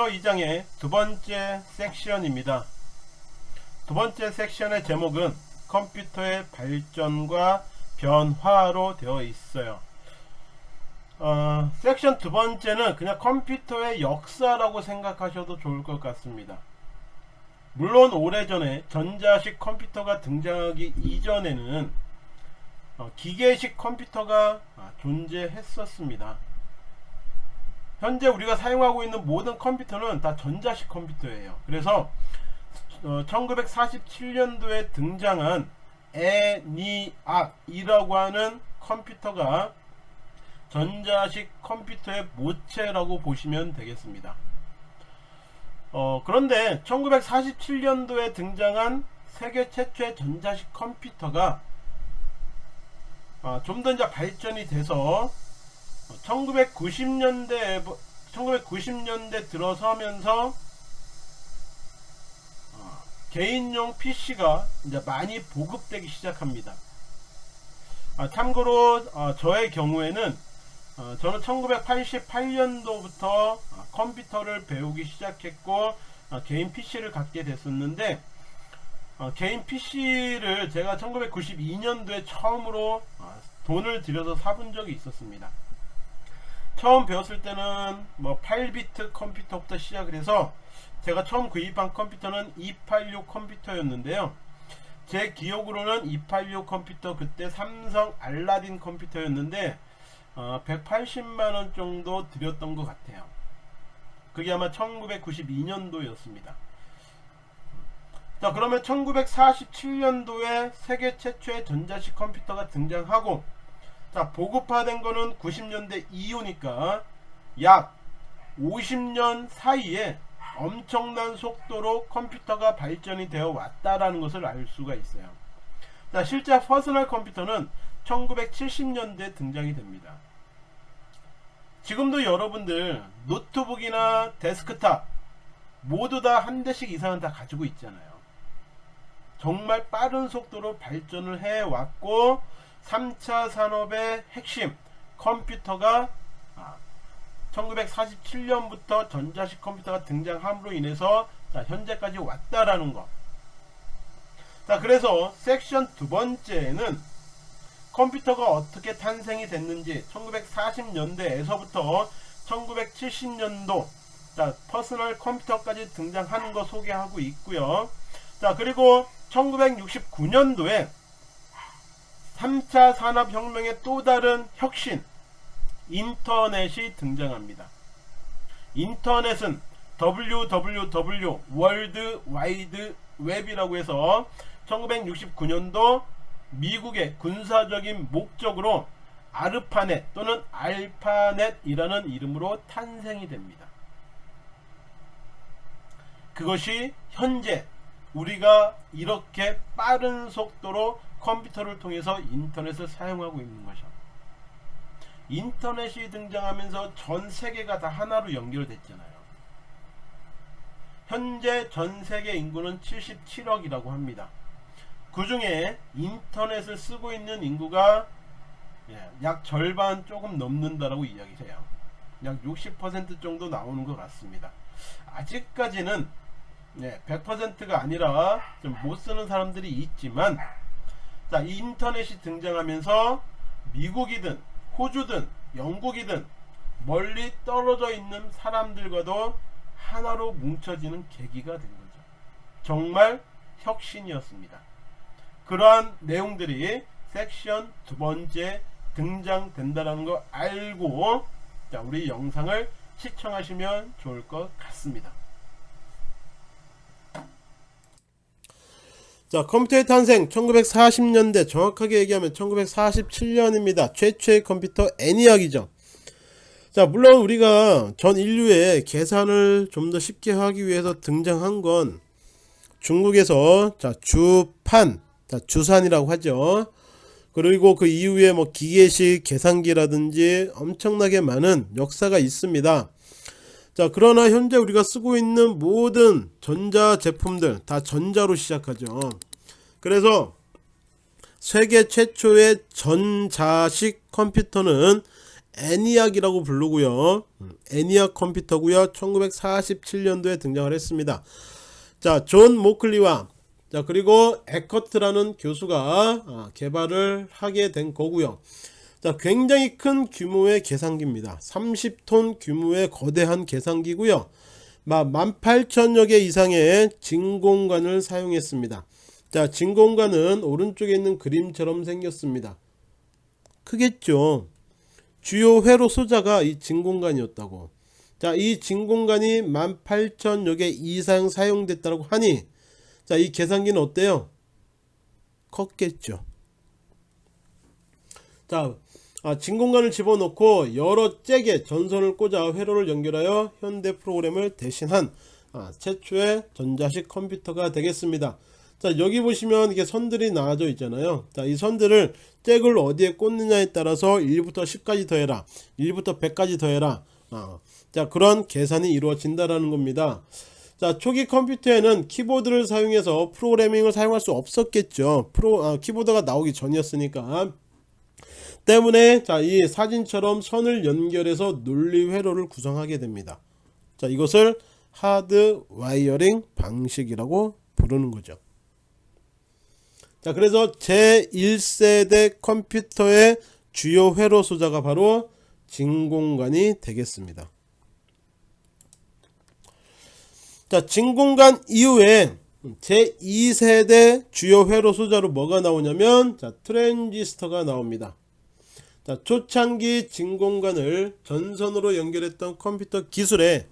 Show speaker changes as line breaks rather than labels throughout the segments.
자, 챕터 2장의 두 번째 섹션입니다. 두 번째 섹션의 제목은 컴퓨터의 발전과 변화로 되어 있어요. 어, 섹션 두 번째는 그냥 컴퓨터의 역사라고 생각하셔도 좋을 것 같습니다. 물론 오래전에 전자식 컴퓨터가 등장하기 이전에는 어, 기계식 컴퓨터가 아, 존재했었습니다. 현재 우리가 사용하고 있는 모든 컴퓨터는 다 전자식 컴퓨터예요. 그래서 어, 1947년도에 등장한 에니악이라고 하는 컴퓨터가 전자식 컴퓨터의 모체라고 보시면 되겠습니다. 어, 그런데 1947년도에 등장한 세계 최초의 전자식 컴퓨터가 아, 좀더 이제 발전이 돼서 1990년대 1990년대 들어서면서 어, 개인용 PC가 이제 많이 보급되기 시작합니다. 아, 참고로 어, 저의 경우에는 어, 저는 1988년도부터 어, 컴퓨터를 배우기 시작했고 어, 개인 PC를 갖게 됐었는데 어, 개인 PC를 제가 1992년도에 처음으로 어, 돈을 들여서 사본 적이 있었습니다. 처음 배웠을 때는 뭐 8비트 컴퓨터부터 시작을 해서 제가 처음 구입한 컴퓨터는 286 컴퓨터였는데요. 제 기억으로는 286 컴퓨터 그때 삼성 알라딘 컴퓨터였는데 어, 180만원 정도 들였던 것 같아요. 그게 아마 1992년도였습니다. 자 그러면 1947년도에 세계 최초의 전자식 컴퓨터가 등장하고 자 보급화된 거는 90년대 이후니까 약 50년 사이에 엄청난 속도로 컴퓨터가 발전이 되어 왔다라는 것을 알 수가 있어요. 자 실제 퍼스널 컴퓨터는 1970년대 등장이 됩니다. 지금도 여러분들 노트북이나 데스크탑 모두 다 한 대씩 이상은 다 가지고 있잖아요. 정말 빠른 속도로 발전을 해 왔고 3차 산업의 핵심 컴퓨터가 1947년부터 전자식 컴퓨터가 등장함으로 인해서 자, 현재까지 왔다라는 것. 자, 그래서 섹션 두 번째는 컴퓨터가 어떻게 탄생이 됐는지 1940년대에서부터 1970년도 자, 퍼스널 컴퓨터까지 등장하는 거 소개하고 있고요. 자, 그리고 1969년도에 3차 산업혁명의 또 다른 혁신, 인터넷이 등장합니다. 인터넷은 WWW, 월드 와이드 웹이라고 해서 1969년도 미국의 군사적인 목적으로 아르파넷 또는 알파넷이라는 이름으로 탄생이 됩니다. 그것이 현재 우리가 이렇게 빠른 속도로 컴퓨터를 통해서 인터넷을 사용하고 있는 것이죠. 인터넷이 등장하면서 전 세계가 다 하나로 연결됐잖아요. 현재 전 세계 인구는 77억이라고 합니다. 그 중에 인터넷을 쓰고 있는 인구가 예, 약 절반 조금 넘는다라고 이야기해요. 약 60% 정도 나오는 것 같습니다. 아직까지는 네, 100%가 아니라 좀 못 쓰는 사람들이 있지만 자, 인터넷이 등장하면서 미국이든 호주든 영국이든 멀리 떨어져 있는 사람들과도 하나로 뭉쳐지는 계기가 된 거죠. 정말 혁신이었습니다. 그러한 내용들이 섹션 두 번째 등장된다라는 거 알고 자, 우리 영상을 시청하시면 좋을 것 같습니다. 자, 컴퓨터의 탄생 1940년대 정확하게 얘기하면 1947년입니다. 최초의 컴퓨터 애니악이죠. 자, 물론 우리가 전 인류의 계산을 좀 더 쉽게 하기 위해서 등장한 건 중국에서 자, 주판, 자, 주산이라고 하죠. 그리고 그 이후에 뭐 기계식 계산기라든지 엄청나게 많은 역사가 있습니다. 자, 그러나 현재 우리가 쓰고 있는 모든 전자 제품들 다 전자로 시작하죠. 그래서 세계 최초의 전자식 컴퓨터는 애니악이라고 부르고요. 음, 애니악 컴퓨터고요. 1947년도에 등장을 했습니다. 자, 존 모클리와 자 그리고 에커트라는 교수가 아, 개발을 하게 된 거고요. 자, 굉장히 큰 규모의 계산기입니다. 30톤 규모의 거대한 계산기고요. 18,000여 개 이상의 진공관을 사용했습니다. 자, 진공관은 오른쪽에 있는 그림처럼 생겼습니다. 크겠죠. 주요 회로 소자가 이 진공관이었다고. 자, 이 진공관이 18,000여 개 이상 사용됐다고 하니 자, 이 계산기는 어때요? 컸겠죠. 자, 아, 진공관을 집어넣고 여러 잭에 전선을 꽂아 회로를 연결하여 현대 프로그램을 대신한 아, 최초의 전자식 컴퓨터가 되겠습니다. 자 여기 보시면 이게 선들이 나와져 있잖아요. 자 이 선들을 잭을 어디에 꽂느냐에 따라서 1부터 10까지 더해라, 1부터 100까지 더해라. 아, 자 그런 계산이 이루어진다라는 겁니다. 자 초기 컴퓨터에는 키보드를 사용해서 프로그래밍을 사용할 수 없었겠죠. 프로 아, 키보드가 나오기 전이었으니까 때문에 자 이 사진처럼 선을 연결해서 논리 회로를 구성하게 됩니다. 자 이것을 하드 와이어링 방식이라고 부르는 거죠. 자 그래서 제1세대 컴퓨터의 주요 회로 소자가 바로 진공관이 되겠습니다. 자 진공관 이후에 제2세대 주요 회로 소자로 뭐가 나오냐면 자 트랜지스터가 나옵니다. 자, 초창기 진공관을 전선으로 연결했던 컴퓨터 기술에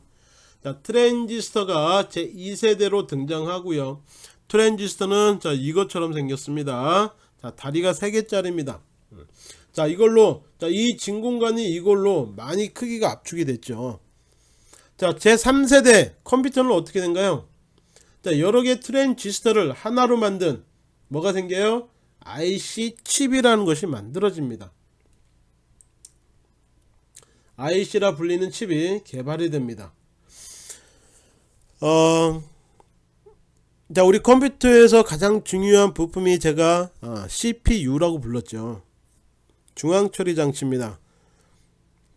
자, 트랜지스터가 제2세대로 등장하고요. 트랜지스터는 자, 이것처럼 생겼습니다. 자, 다리가 3개짜리입니다. 자, 이걸로 자, 이 진공관이 이걸로 많이 크기가 압축이 됐죠. 자, 제3세대 컴퓨터는 어떻게 된가요? 자, 여러 개 트랜지스터를 하나로 만든 뭐가 생겨요? IC 칩이라는 것이 만들어집니다. IC라 불리는 칩이 개발이 됩니다. 어, 자, 우리 컴퓨터에서 가장 중요한 부품이 제가 어, CPU라고 불렀죠. 중앙 처리 장치입니다.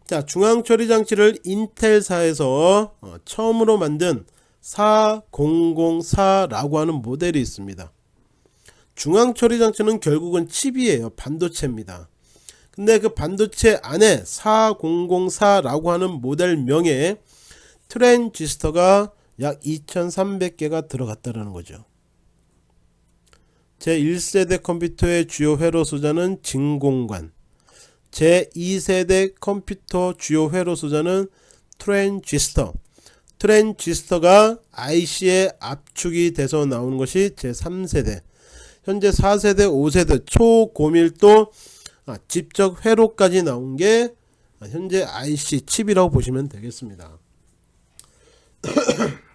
자, 중앙 처리 장치를 인텔사에서 어, 처음으로 만든 4004라고 하는 모델이 있습니다. 중앙 처리 장치는 결국은 칩이에요. 반도체입니다. 근데 그 반도체 안에 4004라고 하는 모델명에 트랜지스터가 약 2300개가 들어갔다는 거죠. 제1세대 컴퓨터의 주요 회로 소자는 진공관. 제2세대 컴퓨터 주요 회로 소자는 트랜지스터. 트랜지스터가 IC에 압축이 돼서 나오는 것이 제3세대. 현재 4세대, 5세대 초고밀도 아, 직접 회로까지 나온 게 현재 IC 칩이라고 보시면 되겠습니다.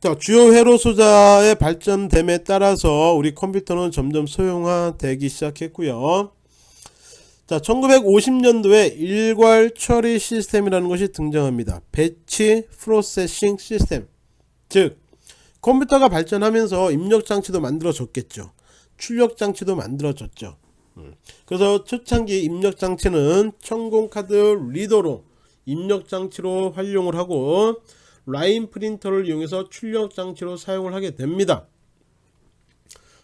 자, 주요 회로 소자의 발전됨에 따라서 우리 컴퓨터는 점점 소형화되기 시작했고요. 자, 1950년도에 일괄 처리 시스템이라는 것이 등장합니다. 배치 프로세싱 시스템. 즉, 컴퓨터가 발전하면서 입력 장치도 만들어졌겠죠. 출력 장치도 만들어졌죠. 음. 그래서 초창기 입력 장치는 천공 카드 리더로 입력 장치로 활용을 하고 라인 프린터를 이용해서 출력 장치로 사용을 하게 됩니다.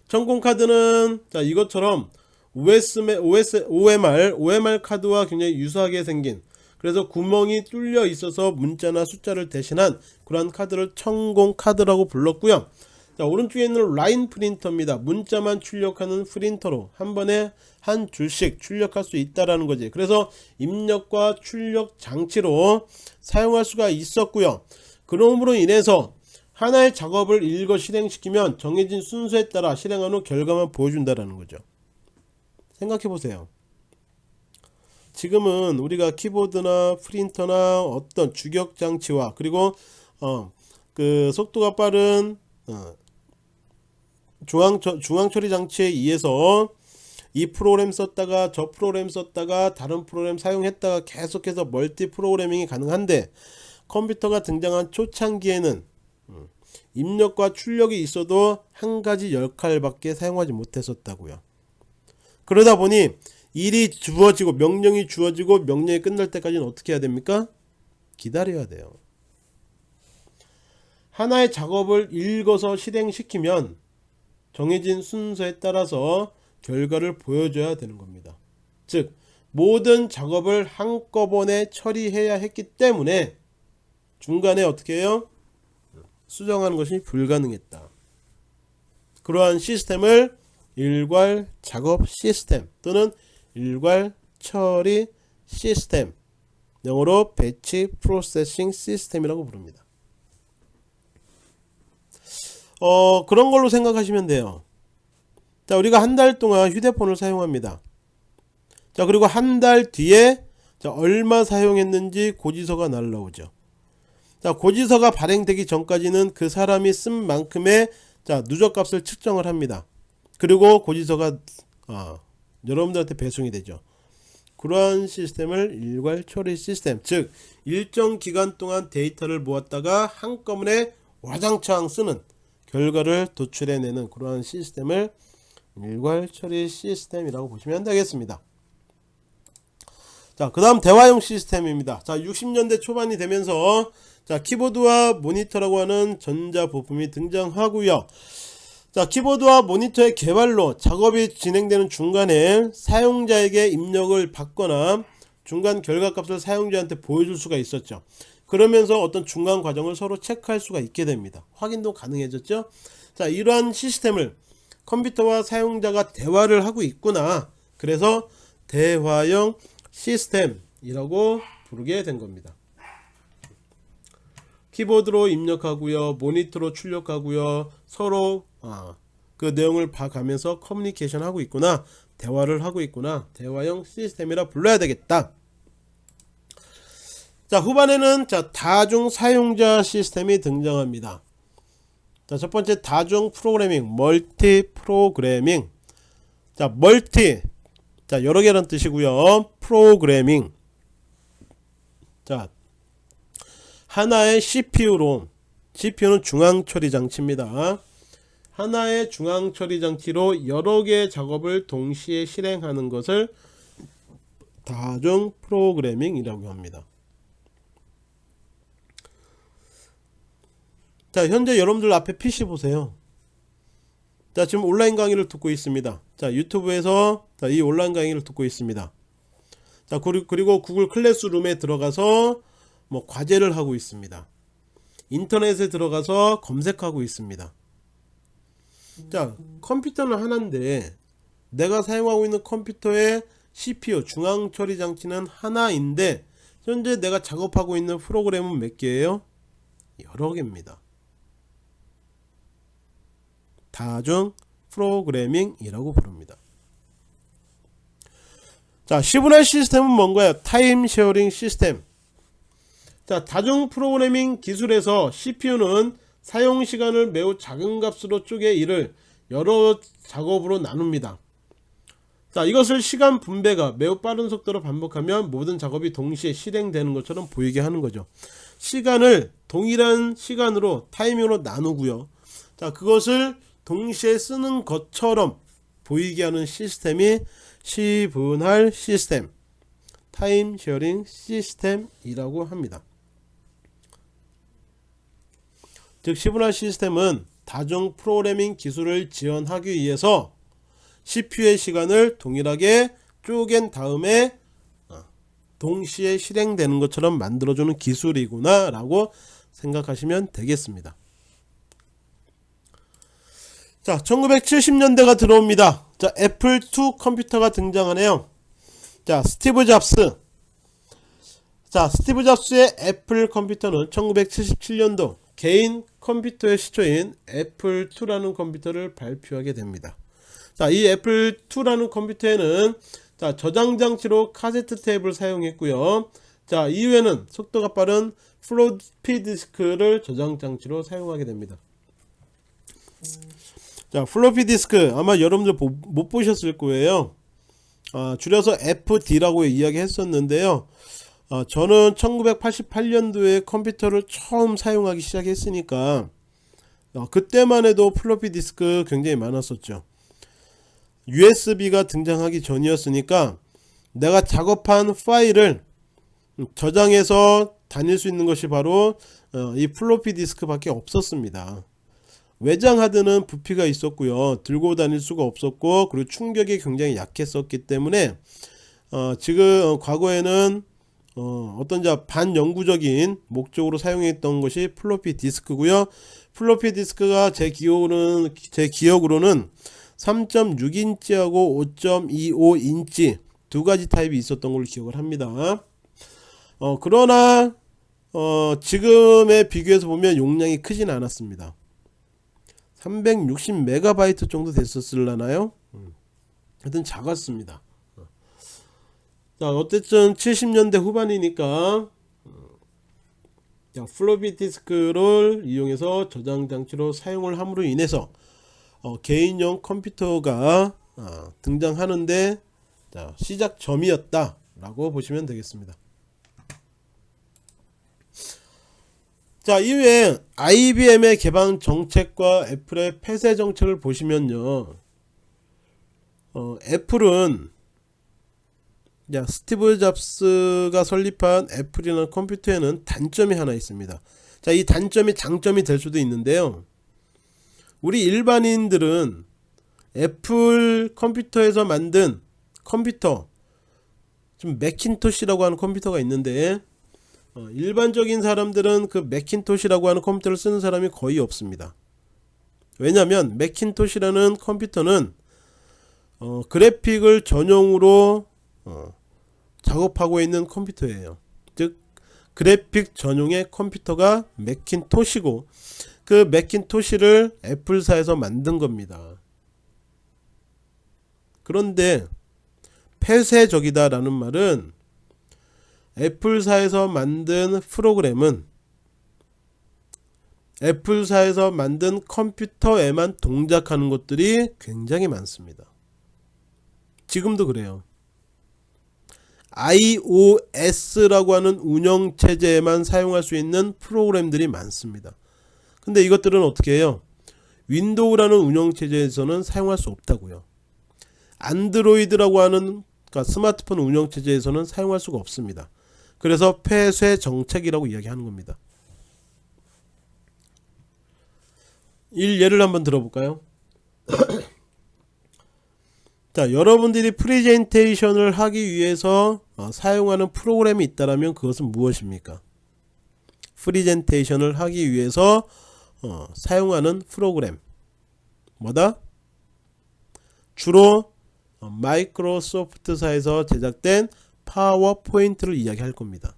천공 카드는 자 이것처럼 OSM, OS, OMR, OMR 카드와 굉장히 유사하게 생긴 그래서 구멍이 뚫려 있어서 문자나 숫자를 대신한 그러한 카드를 천공 카드라고 불렀고요. 자, 오른쪽에 있는 라인 프린터입니다. 문자만 출력하는 프린터로 한 번에 한 줄씩 출력할 수 있다라는 거지. 그래서 입력과 출력 장치로 사용할 수가 있었고요. 그러므로 인해서 하나의 작업을 읽어 실행시키면 정해진 순서에 따라 실행한 후 결과만 보여준다라는 거죠. 생각해 보세요. 지금은 우리가 키보드나 프린터나 어떤 주격 장치와 그리고 어 그 속도가 빠른 어 중앙 중앙 처리 장치에 의해서 이 프로그램 썼다가 저 프로그램 썼다가 다른 프로그램 사용했다가 계속해서 멀티 프로그래밍이 가능한데 컴퓨터가 등장한 초창기에는 음, 입력과 출력이 있어도 한 가지 역할밖에 사용하지 못했었다고요. 그러다 보니 일이 주어지고 명령이 주어지고 명령이 끝날 때까지는 어떻게 해야 됩니까? 기다려야 돼요. 하나의 작업을 읽어서 실행시키면 정해진 순서에 따라서 결과를 보여줘야 되는 겁니다. 즉 모든 작업을 한꺼번에 처리해야 했기 때문에 중간에 어떻게 해요? 수정하는 것이 불가능했다. 그러한 시스템을 일괄 작업 시스템 또는 일괄 처리 시스템 영어로 배치 프로세싱 시스템이라고 부릅니다. 어 그런 걸로 생각하시면 돼요. 자 우리가 한 달 동안 휴대폰을 사용합니다. 자 그리고 한 달 뒤에 자, 얼마 사용했는지 고지서가 날라오죠. 자 고지서가 발행되기 전까지는 그 사람이 쓴 만큼의 자 누적값을 측정을 합니다. 그리고 고지서가 아, 여러분들한테 배송이 되죠. 그러한 시스템을 일괄 처리 시스템, 즉 일정 기간 동안 데이터를 모았다가 한꺼번에 와장창 쓰는 결과를 도출해내는 그러한 시스템을 일괄 처리 시스템이라고 보시면 되겠습니다. 자, 그 다음 대화용 시스템입니다. 자, 60년대 초반이 되면서 자, 키보드와 모니터라고 하는 전자 부품이 등장하고요. 자, 키보드와 모니터의 개발로 작업이 진행되는 중간에 사용자에게 입력을 받거나 중간 결과값을 사용자한테 보여줄 수가 있었죠. 그러면서 어떤 중간 과정을 서로 체크할 수가 있게 됩니다. 확인도 가능해졌죠. 자, 이러한 시스템을 컴퓨터와 사용자가 대화를 하고 있구나. 그래서 대화형 시스템이라고 부르게 된 겁니다. 키보드로 입력하고요, 모니터로 출력하고요, 서로 아, 그 내용을 봐가면서 커뮤니케이션 하고 있구나, 대화를 하고 있구나, 대화형 시스템이라 불러야 되겠다. 자 후반에는 자 다중 사용자 시스템이 등장합니다. 자 첫 번째 다중 프로그래밍, 멀티 프로그래밍. 자 멀티 자 여러 개라는 뜻이고요. 프로그래밍. 자 하나의 CPU로 CPU는 중앙 처리 장치입니다. 하나의 중앙 처리 장치로 여러 개의 작업을 동시에 실행하는 것을 다중 프로그래밍이라고 합니다. 자, 현재 여러분들 앞에 PC 보세요. 자, 지금 온라인 강의를 듣고 있습니다. 자, 유튜브에서 자, 이 온라인 강의를 듣고 있습니다. 자, 그리고 구글 클래스룸에 들어가서 뭐 과제를 하고 있습니다. 인터넷에 들어가서 검색하고 있습니다. 자, 컴퓨터는 하나인데 내가 사용하고 있는 컴퓨터의 CPU 중앙 처리 장치는 하나인데 현재 내가 작업하고 있는 프로그램은 몇 개예요? 여러 개입니다. 다중 프로그래밍이라고 부릅니다. 자, 시분할 시스템은 뭔가요? 타임 쉐어링 시스템. 자, 다중 프로그래밍 기술에서 CPU는 사용 시간을 매우 작은 값으로 쪼개 일을 여러 작업으로 나눕니다. 자, 이것을 시간 분배가 매우 빠른 속도로 반복하면 모든 작업이 동시에 실행되는 것처럼 보이게 하는 거죠. 시간을 동일한 시간으로 타이밍으로 나누고요. 자, 그것을 동시에 쓰는 것처럼 보이게 하는 시스템이 시분할 시스템, 타임 쉐어링 시스템이라고 합니다. 즉 시분할 시스템은 다중 프로그래밍 기술을 지원하기 위해서 CPU의 시간을 동일하게 쪼갠 다음에 어, 동시에 실행되는 것처럼 만들어주는 기술이구나 라고 생각하시면 되겠습니다. 자, 1970년대가 들어옵니다. 자, 애플 2 컴퓨터가 등장하네요. 자, 스티브 잡스. 자, 스티브 잡스의 애플 컴퓨터는 1977년도 개인 컴퓨터의 시초인 애플 2라는 컴퓨터를 발표하게 됩니다. 자, 이 애플 2라는 컴퓨터에는 자, 저장 장치로 카세트 테이프를 사용했고요. 자, 이후에는 속도가 빠른 플로피 디스크를 저장 장치로 사용하게 됩니다. 자, 플로피 디스크 아마 여러분들 못 보셨을 거예요. 아, 줄여서 FD라고 이야기했었는데요. 아, 저는 1988년도에 컴퓨터를 처음 사용하기 시작했으니까 아, 그때만 해도 플로피 디스크 굉장히 많았었죠. USB가 등장하기 전이었으니까 내가 작업한 파일을 저장해서 다닐 수 있는 것이 바로 어, 이 플로피 디스크밖에 없었습니다. 외장 하드는 부피가 있었고요. 들고 다닐 수가 없었고 그리고 충격이 굉장히 약했었기 때문에 어, 지금 어, 과거에는 어, 어떤 자 반영구적인 목적으로 사용했던 것이 플로피 디스크고요. 플로피 디스크가 제 기억으로는 제 기억으로는 3.6인치하고 5.25인치 두 가지 타입이 있었던 걸로 기억을 합니다. 어, 그러나 어, 지금에 비교해서 보면 용량이 크진 않았습니다. 360 메가바이트 정도 됐었을라나요? 음. 하여튼 작았습니다. 자, 어쨌든 70년대 후반이니까 자, 플로피 디스크를 이용해서 저장 장치로 사용을 함으로 인해서 어, 개인용 컴퓨터가 어, 등장하는데 자, 시작점이었다 라고 보시면 되겠습니다. 자 이후에 IBM의 개방 정책과 애플의 폐쇄 정책을 보시면요 어, 애플은 야, 스티브 잡스가 설립한 애플이라는 컴퓨터에는 단점이 하나 있습니다. 자, 이 단점이 장점이 될 수도 있는데요. 우리 일반인들은 애플 컴퓨터에서 만든 컴퓨터, 좀 맥킨토시라고 하는 컴퓨터가 있는데 어, 일반적인 사람들은 그 맥킨토시라고 하는 컴퓨터를 쓰는 사람이 거의 없습니다. 왜냐하면 맥킨토시라는 컴퓨터는 어, 그래픽을 전용으로 어, 작업하고 있는 컴퓨터예요. 즉 그래픽 전용의 컴퓨터가 맥킨토시고 그 맥킨토시를 애플사에서 만든 겁니다. 그런데 폐쇄적이다라는 말은 애플사에서 만든 프로그램은 애플사에서 만든 컴퓨터에만 동작하는 것들이 굉장히 많습니다. 지금도 그래요. iOS라고 하는 운영 체제에만 사용할 수 있는 프로그램들이 많습니다. 근데 이것들은 어떻게 해요? 윈도우라는 운영 체제에서는 사용할 수 없다고요. 안드로이드라고 하는 그러니까 스마트폰 운영 체제에서는 사용할 수가 없습니다. 그래서 폐쇄 정책이라고 이야기하는 겁니다. 일 예를 한번 들어볼까요? 자, 여러분들이 프레젠테이션을 하기 위해서 어, 사용하는 프로그램이 있다면 그것은 무엇입니까? 프레젠테이션을 하기 위해서 어, 사용하는 프로그램 뭐다? 주로 어, 마이크로소프트사에서 제작된 파워포인트를 이야기할 겁니다.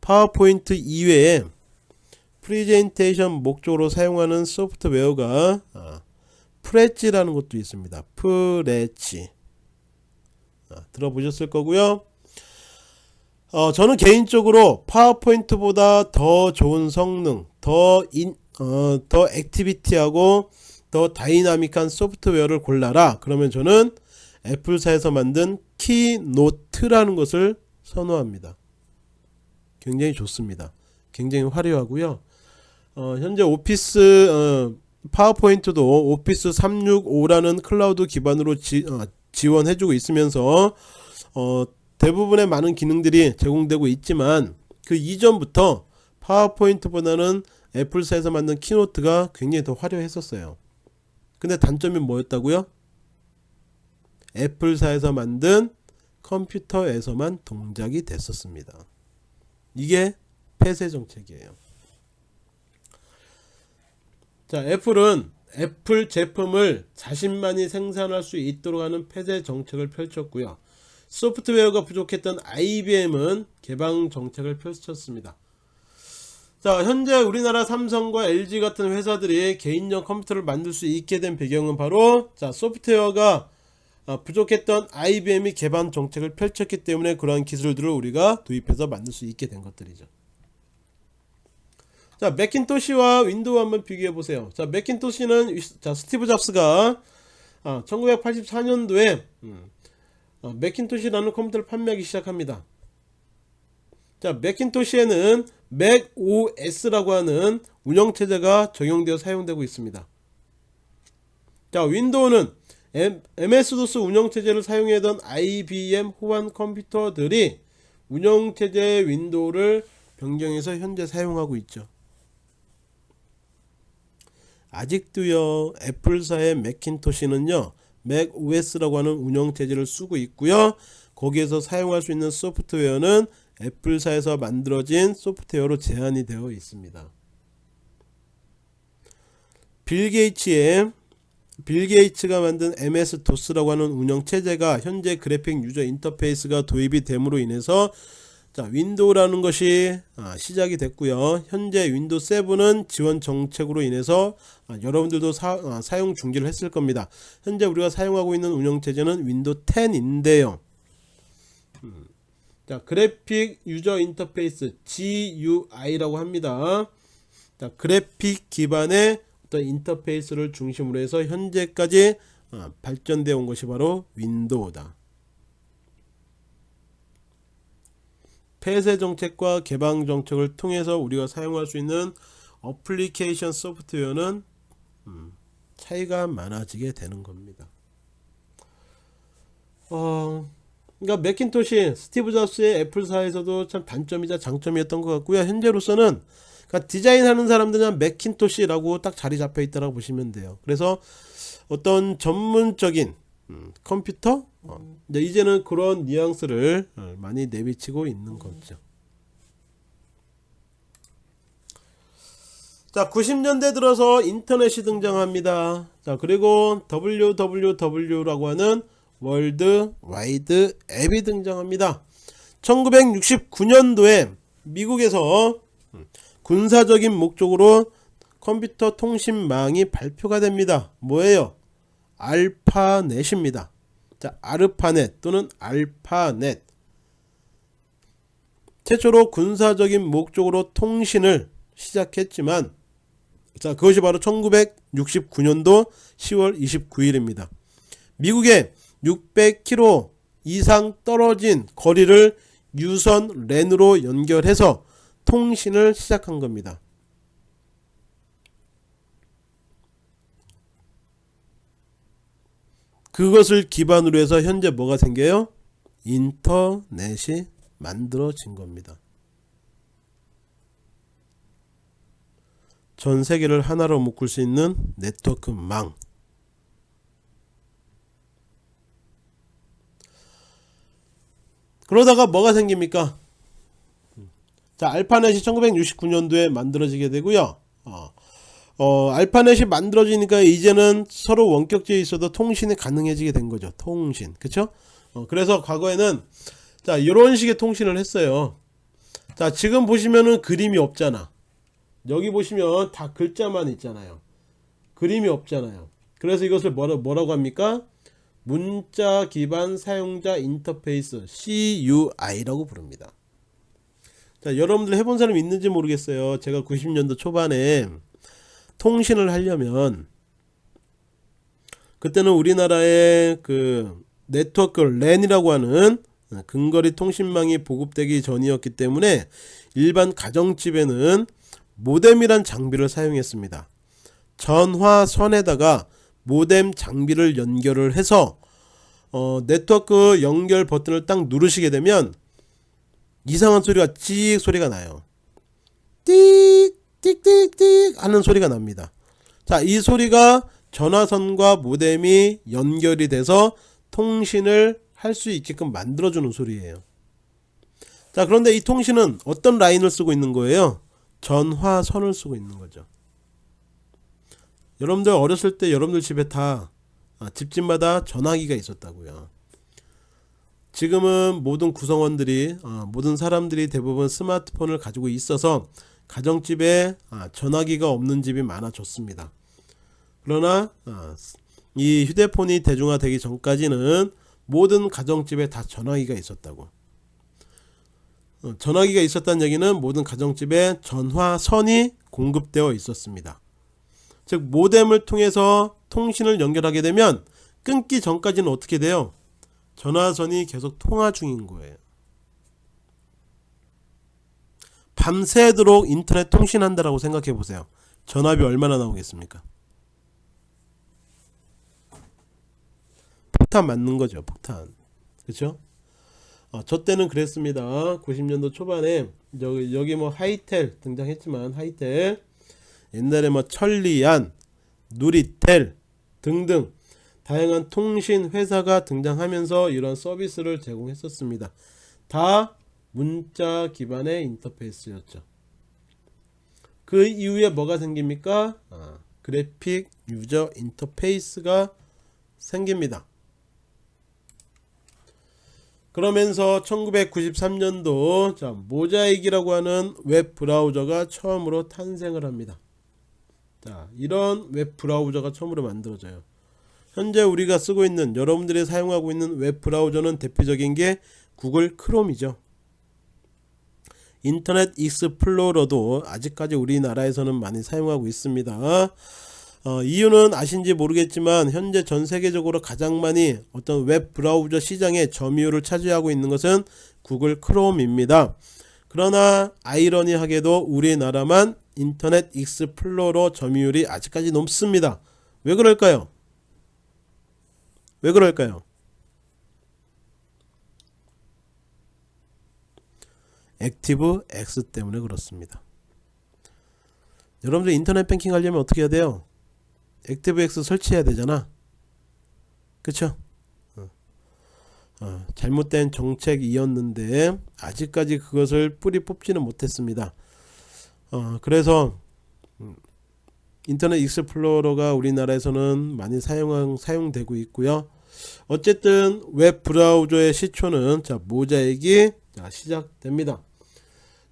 파워포인트 이외에 프레젠테이션 목적으로 사용하는 소프트웨어가 아, 프레치라는 것도 있습니다. 프레치 아, 들어보셨을 거고요. 어, 저는 개인적으로 파워포인트보다 더 좋은 성능, 더 인, 어, 더 액티비티하고 더 다이나믹한 소프트웨어를 골라라. 그러면 저는 애플사에서 만든 키노트라는 것을 선호합니다. 굉장히 좋습니다. 굉장히 화려하고요. 어, 현재 오피스 어, 파워포인트도 오피스 365라는 클라우드 기반으로 지, 어, 지원해주고 있으면서 어, 대부분의 많은 기능들이 제공되고 있지만 그 이전부터 파워포인트보다는 애플사에서 만든 키노트가 굉장히 더 화려했었어요. 근데 단점이 뭐였다고요? 애플사에서 만든 컴퓨터에서만 동작이 됐었습니다. 이게 폐쇄 정책이에요. 자, 애플은 애플 제품을 자신만이 생산할 수 있도록 하는 폐쇄 정책을 펼쳤고요. 소프트웨어가 부족했던 IBM은 개방 정책을 펼쳤습니다. 자, 현재 우리나라 삼성과 LG 같은 회사들이 개인용 컴퓨터를 만들 수 있게 된 배경은 바로 자, 소프트웨어가 어, 부족했던 IBM이 개방 정책을 펼쳤기 때문에 그러한 기술들을 우리가 도입해서 만들 수 있게 된 것들이죠. 자, 맥킨토시와 윈도우 한번 비교해 보세요. 자, 맥킨토시는 자, 스티브 잡스가 아, 1984년도에 음, 어, 맥킨토시라는 컴퓨터를 판매하기 시작합니다. 자, 맥킨토시에는 맥OS라고 하는 운영 체제가 적용되어 사용되고 있습니다. 자, 윈도우는 MS-DOS 운영체제를 사용하던 IBM 호환 컴퓨터들이 운영체제 윈도우를 변경해서 현재 사용하고 있죠. 아직도요 애플사의 맥킨토시는요 맥 OS라고 하는 운영 체제를 쓰고 있고요. 거기에서 사용할 수 있는 소프트웨어는 애플사에서 만들어진 소프트웨어로 제한이 되어 있습니다. 빌 게이츠의 빌 게이츠가 만든 MS DOS라고 하는 운영 체제가 현재 그래픽 유저 인터페이스가 도입이 됨으로 인해서 자, 윈도우라는 것이 아, 시작이 됐고요. 현재 윈도우 7은 지원 정책으로 인해서 아, 여러분들도 사, 아, 용 중지를 했을 겁니다. 현재 우리가 사용하고 있는 운영체제는 윈도우 10인데요. 음. 자, 그래픽 유저 인터페이스 GUI라고 합니다. 자, 그래픽 기반의 어떤 인터페이스를 중심으로 해서 현재까지 아, 발전되어 온 것이 바로 윈도우다. 폐쇄 정책과 개방 정책을 통해서 우리가 사용할 수 있는 어플리케이션 소프트웨어는 음, 차이가 많아지게 되는 겁니다. 어, 그러니까 맥킨토시 스티브 잡스의 애플사에서도 참 단점이자 장점이었던 것 같고요. 현재로서는 그러니까 디자인하는 사람들은 맥킨토시라고 딱 자리 잡혀 있다고 보시면 돼요. 그래서 어떤 전문적인 음, 컴퓨터 어, 이제 이제는 그런 뉘앙스를 어, 많이 내비치고 있는 거죠. 자, 90년대 들어서 인터넷이 등장합니다. 자, 그리고 WWW라고 하는 월드 와이드 앱이 등장합니다. 1969년도에 미국에서 군사적인 목적으로 컴퓨터 통신망이 발표가 됩니다. 뭐예요? 알파넷입니다. 자, 아르파넷 또는 알파넷. 최초로 군사적인 목적으로 통신을 시작했지만 자, 그것이 바로 1969년도 10월 29일입니다. 미국의 600km 이상 떨어진 거리를 유선 랜으로 연결해서 통신을 시작한 겁니다. 그것을 기반으로 해서 현재 뭐가 생겨요? 인터넷이 만들어진 겁니다. 전 세계를 하나로 묶을 수 있는 네트워크망. 그러다가 뭐가 생깁니까? 자, 알파넷이 1969년도에 만들어지게 되고요. 어, 어, 알파넷이 만들어지니까 이제는 서로 원격지에 있어도 통신이 가능해지게 된 거죠. 통신. 그쵸? 어, 그래서 과거에는 자, 이런 식의 통신을 했어요. 자, 지금 보시면은 그림이 없잖아. 여기 보시면 다 글자만 있잖아요. 그림이 없잖아요. 그래서 이것을 뭐라, 뭐라고 합니까? 문자 기반 사용자 인터페이스 CUI라고 부릅니다. 자, 여러분들 해본 사람 있는지 모르겠어요. 제가 90년도 초반에 통신을 하려면 그때는 우리나라의 그 네트워크 랜이라고 하는 근거리 통신망이 보급되기 전이었기 때문에 일반 가정집에는 모뎀이란 장비를 사용했습니다. 전화선에다가 모뎀 장비를 연결을 해서 어, 네트워크 연결 버튼을 딱 누르시게 되면 이상한 소리가 찍 소리가 나요. 띡 띡띡띡 하는 소리가 납니다. 자, 이 소리가 전화선과 모뎀이 연결이 돼서 통신을 할 수 있게끔 만들어주는 소리예요. 자, 그런데 이 통신은 어떤 라인을 쓰고 있는 거예요? 전화선을 쓰고 있는 거죠. 여러분들 어렸을 때 여러분들 집에 다 아, 집집마다 전화기가 있었다고요. 지금은 모든 구성원들이 어, 모든 사람들이 대부분 스마트폰을 가지고 있어서 가정집에 아, 전화기가 없는 집이 많아졌습니다. 그러나 아, 이 휴대폰이 대중화되기 전까지는 모든 가정집에 다 전화기가 있었다고. 어, 전화기가 있었다는 얘기는 모든 가정집에 전화선이 공급되어 있었습니다. 즉 모뎀을 통해서 통신을 연결하게 되면 끊기 전까지는 어떻게 돼요? 전화선이 계속 통화 중인 거예요. 밤새도록 인터넷 통신한다라고 생각해 보세요. 전압이 얼마나 나오겠습니까? 폭탄 맞는 거죠. 폭탄. 그렇죠? 어, 저 때는 그랬습니다. 90년도 초반에 여기, 여기 뭐 하이텔 등장했지만 하이텔 옛날에 뭐 천리안, 누리텔 등등 다양한 통신 회사가 등장하면서 이런 서비스를 제공했었습니다. 다 문자 기반의 인터페이스였죠. 그 이후에 뭐가 생깁니까? 아, 그래픽 유저 인터페이스가 생깁니다. 그러면서 1993년도 자, 모자익이라고 하는 웹 브라우저가 처음으로 탄생을 합니다. 자, 이런 웹 브라우저가 처음으로 만들어져요. 현재 우리가 쓰고 있는 여러분들이 사용하고 있는 웹 브라우저는 대표적인 게 구글 크롬이죠. 인터넷 익스플로러도 아직까지 우리나라에서는 많이 사용하고 있습니다. 어, 이유는 아신지 모르겠지만 현재 전 세계적으로 가장 많이 어떤 웹 브라우저 시장의 점유율을 차지하고 있는 것은 구글 크롬입니다. 그러나 아이러니하게도 우리나라만 인터넷 익스플로러 점유율이 아직까지 높습니다. 왜 그럴까요? 왜 그럴까요? 액티브 X 때문에 그렇습니다. 여러분들 인터넷 뱅킹 하려면 어떻게 해야 돼요? 액티브 X 설치해야 되잖아. 그쵸? 어. 어, 잘못된 정책이었는데 아직까지 그것을 뿌리 뽑지는 못했습니다. 어, 그래서 음, 인터넷 익스플로러가 우리나라에서는 많이 사용 사용되고 있고요. 어쨌든 웹 브라우저의 시초는 자 모자익이 자, 시작됩니다.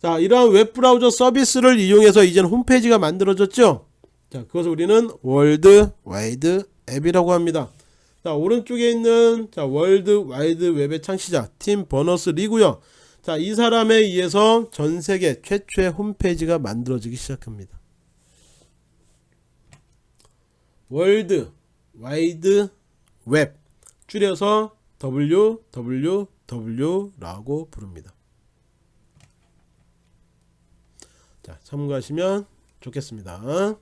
자, 이러한 웹 브라우저 서비스를 이용해서 이제 홈페이지가 만들어졌죠. 자, 그것을 우리는 월드 와이드 앱이라고 합니다. 자, 오른쪽에 있는 자, 월드 와이드 웹의 창시자 팀 버너스 리고요. 자, 이 사람에 의해서 전 세계 최초의 홈페이지가 만들어지기 시작합니다. 월드 와이드 웹 줄여서 www라고 부릅니다. 자, 참고하시면 좋겠습니다.